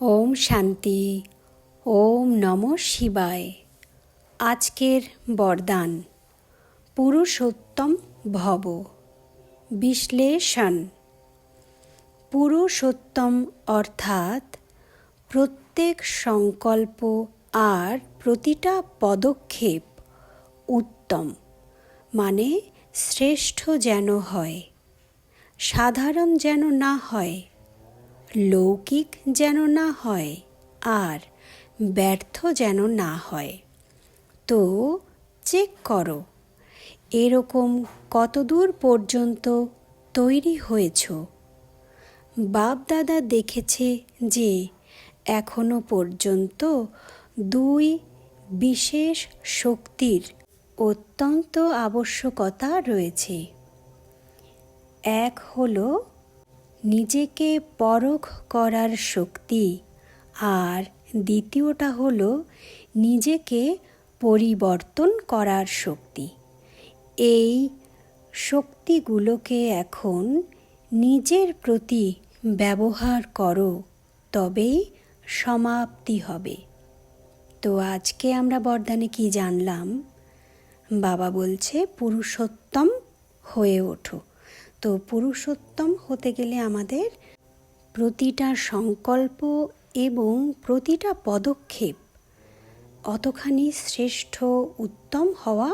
ওম শান্তি, ওম নম শিবায়। আজকের বরদান, পুরুষোত্তম ভব। বিশ্লেষণ, পুরুষোত্তম অর্থাৎ প্রত্যেক সংকল্প আর প্রতিটা পদক্ষেপ উত্তম মানে শ্রেষ্ঠ যেন হয়, সাধারণ যেন না হয়। লৌকিক যেন না হয় আর ব্যর্থ যেন না হয়। তো চেক করো, এরকম কতদূর পর্যন্ত তৈরি হয়েছ? বাপদাদা দেখেছে যে এখনও পর্যন্ত দুই বিশেষ শক্তির অত্যন্ত আবশ্যকতা রয়েছে। এক হলো নিজেকে পরখ করার শক্তি। আর দ্বিতীয়টা হলো নিজেকে পরিবর্তন করার শক্তি। এই শক্তিগুলোকে এখন নিজের প্রতি ব্যবহার করো তবেই সমাপ্তি হবে। তো আজকে আমরা বরদানে কি জানলাম? বাবা বলছে, পুরুষোত্তম হয়ে ওঠো। তো পুরুষোত্তম হতে গেলে আমাদের প্রতিটা সংকল্প এবং প্রতিটা পদক্ষেপ অতখানি শ্রেষ্ঠ, উত্তম হওয়া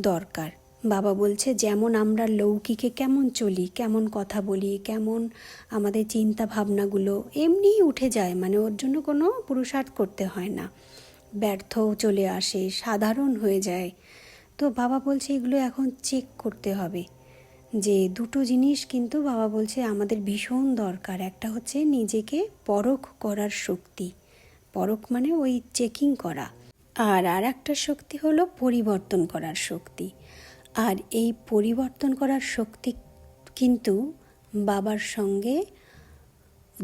দরকার। বাবা বলছে, যেমন আমরা লৌকিকে কেমন চলি, কেমন কথা বলি, কেমন আমাদের চিন্তা ভাবনাগুলো এমনিই উঠে যায় মানে ওর জন্য কোনো পুরুষার্থ করতে হয় না। ব্যর্থও চলে আসে, সাধারণ হয়ে যায়। তো বাবা বলছে, এগুলো এখন চেক করতে হবে। যে দুটো জিনিস কিন্তু বাবা বলছে আমাদের ভীষণ দরকার। একটা হচ্ছে নিজেকে পরখ করার শক্তি। পরখ মানে ওই চেকিং করা। আর আর একটা শক্তি হলো পরিবর্তন করার শক্তি। আর এই পরিবর্তন করার শক্তি কিন্তু বাবার সঙ্গে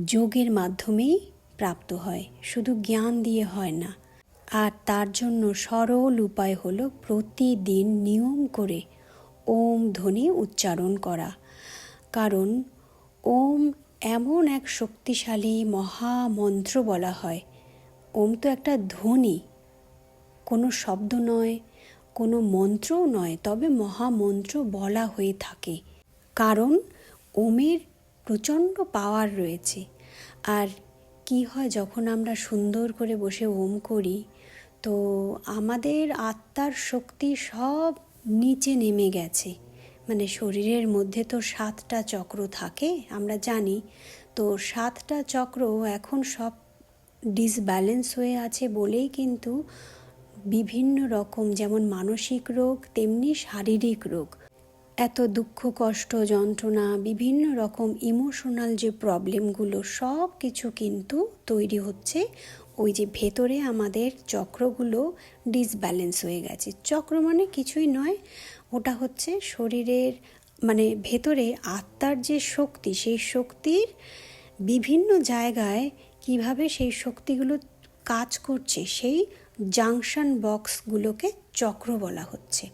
যোগের মাধ্যমেই প্রাপ্ত হয়। শুধু জ্ঞান দিয়ে হয় না। আর তার জন্য সরল উপায় হলো প্রতিদিন নিয়ম করে ওম ধ্বনি উচ্চারণ করা। কারণ ওম এমন এক শক্তিশালী মহামন্ত্র বলা হয়। ওম তো একটা ধ্বনি। কোনো শব্দ নয়, কোনো মন্ত্রও নয়, তবে মহামন্ত্র বলা হয়ে থাকে। কারণ ওমের প্রচণ্ড পাওয়ার রয়েছে। আর কি হয় যখন আমরা সুন্দর করে বসে ওম করি, তো আমাদের আত্মার শক্তি সব নিচে নেমে গেছে। মানে শরীরের মধ্যে তো সাতটা চক্র থাকে, আমরা জানি। তো সাতটা চক্র এখন সব ডিসব্যালেন্স হয়ে আছে বলেই কিন্তু বিভিন্ন রকম যেমন মানসিক রোগ, তেমনি শারীরিক রোগ। এত দুঃখ, কষ্ট, যন্ত্রণা, বিভিন্ন রকম ইমোশনাল যে প্রবলেমগুলো সব কিছু কিন্তু তৈরি হচ্ছে ওই যে ভেতরে আমাদের চক্রগুলো ডিসব্যালেন্স হয়ে গেছে। চক্র মানে কিছুই নয়, ওটা হচ্ছে শরীরের মানে ভেতরে আত্মার যে শক্তি, সেই শক্তির বিভিন্ন জায়গায় কীভাবে সেই শক্তিগুলো কাজ করছে, সেই জাংশন বক্সগুলোকে চক্র বলা হচ্ছে।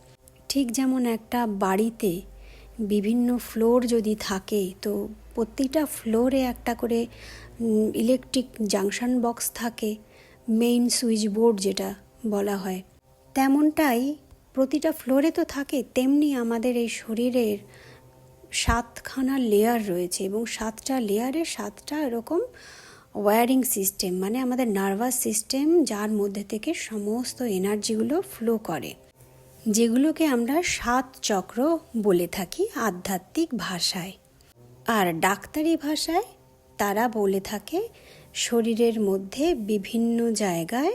ঠিক যেমন একটা বাড়িতে বিভিন্ন ফ্লোর যদি থাকে, তো প্রতিটা ফ্লোরে একটা করে ইলেকট্রিক জাংশন বক্স থাকে মেইন সুইচ বোর্ড যেটা বলা হয়। তেমনটাই প্রতিটা ফ্লোরে তো থাকে, তেমনি আমাদের এই শরীরের সাতখানা লেয়ার রয়েছে এবং সাতটা লেয়ারে সাতটা এরকম ওয়্যারিং সিস্টেম মানে আমাদের নার্ভাস সিস্টেম যার মধ্যে থেকে সমস্ত এনার্জিগুলো ফ্লো করে, যেগুলোকে আমরা সাত চক্র বলে থাকি আধ্যাত্মিক ভাষায়। আর ডাক্তারি ভাষায় তারা বলে থাকে, শরীরের মধ্যে বিভিন্ন জায়গায়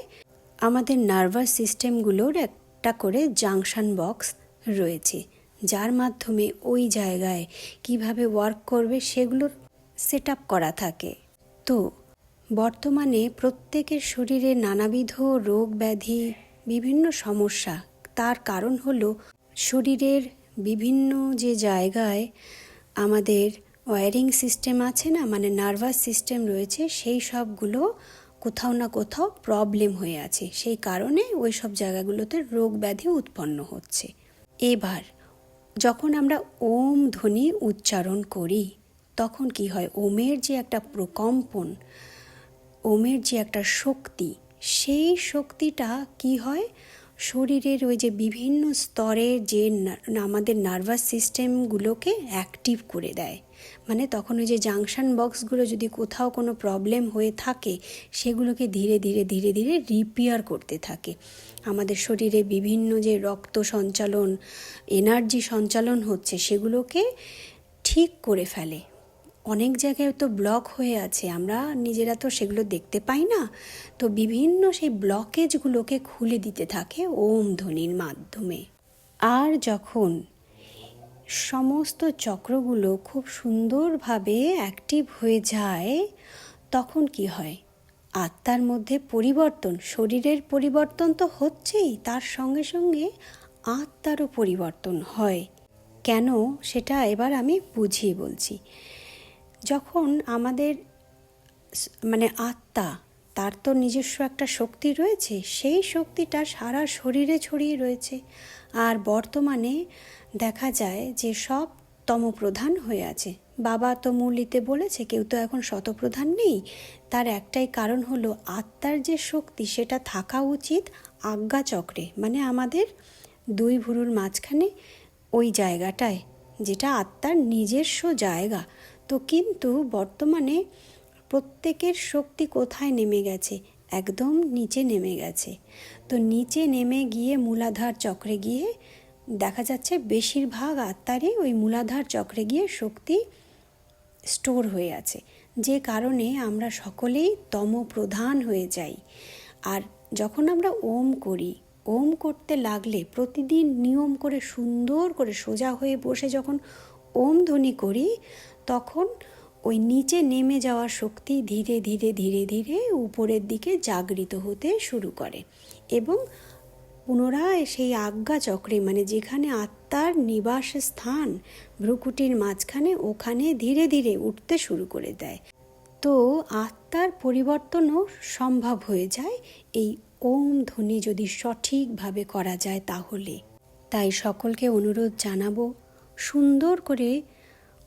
আমাদের নার্ভাস সিস্টেমগুলোর একটা করে জাংশন বক্স রয়েছে, যার মাধ্যমে ওই জায়গায় কীভাবে ওয়ার্ক করবে সেগুলো সেট করা থাকে। তো, বর্তমানে প্রত্যেকের শরীরে নানাবিধ রোগ ব্যাধি, বিভিন্ন সমস্যা, তার কারণ হলো শরীরের বিভিন্ন যে জায়গায় আমাদের ওয়ারিং সিস্টেম আছে না মানে নার্ভাস সিস্টেম রয়েছে, সেই সবগুলো কোথাও না কোথাও প্রবলেম হয়ে আছে। সেই কারণে ওই সব জায়গাগুলোতে রোগ ব্যাধি উৎপন্ন হচ্ছে। এবার, যখন আমরা ওম ধ্বনি উচ্চারণ করি, তখন কি হয়? ওমের যে একটা প্রকম্পন, ওমের যে একটা শক্তি, সেই শক্তিটা কি হয়? শরীরের ওই যে বিভিন্ন স্তরের যে আমাদের নার্ভাস সিস্টেমগুলোকে অ্যাক্টিভ করে দেয়। মানে তখন ওই যে জাংশন বক্সগুলো যদি কোথাও কোনো প্রবলেম হয়ে থাকে, সেগুলোকে ধীরে ধীরে ধীরে ধীরে রিপেয়ার করতে থাকে। আমাদের শরীরে বিভিন্ন যে রক্ত সঞ্চালন, এনার্জি সঞ্চালন হচ্ছে, সেগুলোকে ঠিক করে ফেলে। অনেক জায়গায় তো ব্লক হয়ে আছে। আমরা নিজেরা তো সেগুলো দেখতে পাই না। তো বিভিন্ন সেই ব্লকেজগুলোকে খুলে দিতে থাকে ওম ধ্বনির মাধ্যমে। আর যখন সমস্ত চক্রগুলো খুব সুন্দরভাবে অ্যাক্টিভ হয়ে যায়, তখন কি হয়? আত্মার মধ্যে পরিবর্তন, শরীরের পরিবর্তন তো হচ্ছেই, তার সঙ্গে সঙ্গে আত্মারও পরিবর্তন হয়। কেন? সেটা এবার আমি বুঝিয়ে বলছি। যখন আমাদের মানে আত্মা, তার তো নিজস্ব একটা শক্তি রয়েছে, সেই শক্তিটা সারা শরীরে ছড়িয়ে রয়েছে। আর বর্তমানে দেখা যায় যে সব তমপ্রধান হয়ে আছে। বাবা তো মুরলিতে বলেছে, কেউ তো এখন শতপ্রধান নেই। তার একটাই কারণ হলো আত্মার যে শক্তি, সেটা থাকা উচিত আজ্ঞা চক্রে মানে আমাদের দুই ভুরুর মাঝখানে ওই জায়গাটায়, যেটা আত্মার নিজস্ব জায়গা। তো কিন্তু বর্তমানে প্রত্যেকের শক্তি কোথায় নেমে গেছে? একদম নিচে নেমে গেছে। তো নিচে নেমে গিয়ে মূলাধার চক্রে গিয়ে দেখা যাচ্ছে বেশিরভাগ আত্মারই ওই মূলাধার চক্রে গিয়ে শক্তি স্টোর হয়ে আছে। যে কারণে আমরা সকলেই তম প্রধান হয়ে যাই। আর যখন আমরা ওম করি, ওম করতে লাগলে প্রতিদিন নিয়ম করে সুন্দর করে সোজা হয়ে বসে যখন ওম ধ্বনি করি তখন ওই নিচে নেমে যাওয়া শক্তি ধীরে ধীরে ধীরে ধীরে উপরের দিকে জাগৃত হতে শুরু করে এবং পুনরায় সেই আজ্ঞা চক্রে মানে যেখানে আত্মার নিবাস স্থান ভ্রুকুটির মাঝখানে, ওখানে ধীরে ধীরে উঠতে শুরু করে দেয়। তো আত্মার পরিবর্তনও সম্ভব হয়ে যায় এই ওম ধ্বনি যদি সঠিকভাবে করা যায় তাহলে। তাই সকলকে অনুরোধ জানাব, সুন্দর করে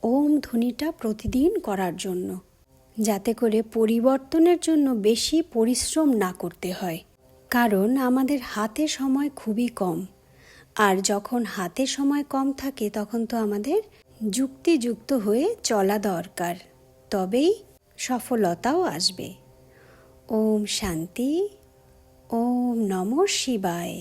ওম ধ্বনিটা প্রতিদিন করার জন্য, যাতে করে পরিবর্তনের জন্য বেশি পরিশ্রম না করতে হয়। কারণ আমাদের হাতে সময় খুবই কম, আর যখন হাতে সময় কম থাকে তখন তো আমাদের যুক্তিযুক্ত হয়ে চলা দরকার, তবেই সফলতাও আসবে। ওম শান্তি, ওম নম শিবায়।